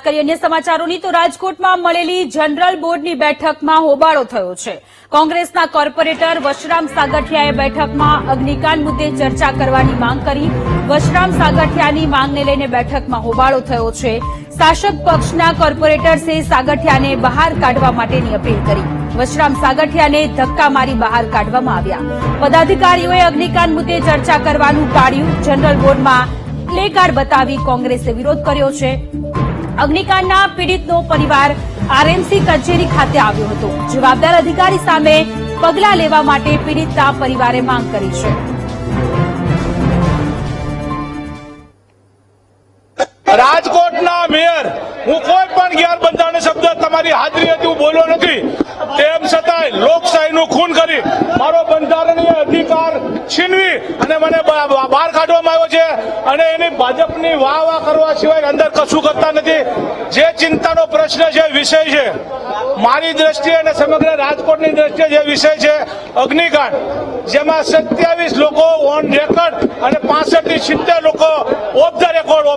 વાત કરીએ અન્ય સમાચારોની, તો રાજકોટમાં મળેલી જનરલ બોર્ડની બેઠકમાં હોબાળો થયો છે. કોંગ્રેસના કોર્પોરેટર વશરામ સાગઠિયાએ બેઠકમાં અગ્નિકાંડ મુદ્દે ચર્ચા કરવાની માંગ કરી. વશરામ સાગઠિયાની માંગને લઈને બેઠકમાં હોબાળો થયો છે. શાસક પક્ષના કોર્પોરેટર્સે સાગઠિયાને બહાર કાઢવા માટેની અપીલ કરી. વશરામ સાગઠિયાને ધક્કા મારી બહાર કાઢવામાં આવ્યા. પદાધિકારીઓએ અગ્નિકાંડ મુદ્દે ચર્ચા કરવાનું ટાળ્યું. જનરલ બોર્ડમાં પ્લે કાર્ડ બતાવી કોંગ્રેસે વિરોધ કર્યો છે. અગ્નિકાંડના પીડિતનો પરિવાર આરએમસી કચેરી ખાતે આવ્યો હતો. જવાબદાર અધિકારી સામે પગલાં લેવા માટે પીડિતના પરિવારે માંગ કરી છે. રાજકોટના મેયર, હું કોઈ પણ ગેરબંધારણ શબ્દ તમારી હાજરી હતી હું બોલ્યો નથી. તેમ છતાંય લોકશાહીનું ખૂન કરી મારો બંધારણીય અધિકાર છીનવી અને મને બહાર કાઢવામાં અને એની ભાજપની વાહ વાહ કરવા સિવાય અંદર કશું કરતા નથી. જે ચિંતાનો પ્રશ્ન છે, વિષય છે. મારી દ્રષ્ટિએ અને સમગ્ર રાજકોટની દ્રષ્ટિએ જે વિષય છે, અગ્નિકાંડ, જેમાં સત્યાવીસ લોકો ઓન રેકોર્ડ અને પાસઠથી સિત્તેર લોકો ઓફ ધ રેકોર્ડ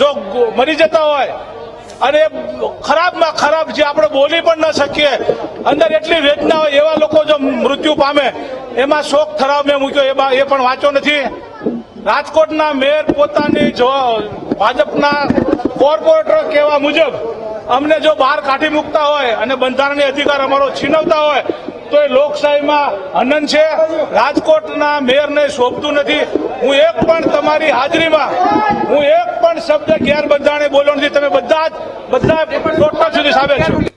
જો મરી જતા હોય. અને ખરાબમાં ખરાબ જે આપણે બોલી પણ ન શકીએ. અંદર એટલી વેદના હોય એવા લોકો જો મૃત્યુ પામે. એમાં શોક ઠરાવ મેં મૂક્યો એ પણ વાંચો નથી. રાજકોટના મેયર પોતાની ભાજપના કોર્પોરેટર કહેવા મુજબ અમને જો બહાર કાઢી મૂકતા હોય અને બંધારણીય અધિકાર અમારો છીનવતા હોય, તો એ લોકશાહીમાં હનન છે. રાજકોટના મેયરને શોભતું નથી. હું એક પણ તમારી હાજરીમાં, હું એક પણ શબ્દ ગેરબંધારણે બોલ્યો નથી. તમે બધા જ, બધા ટોટલ સુધી સામે છો.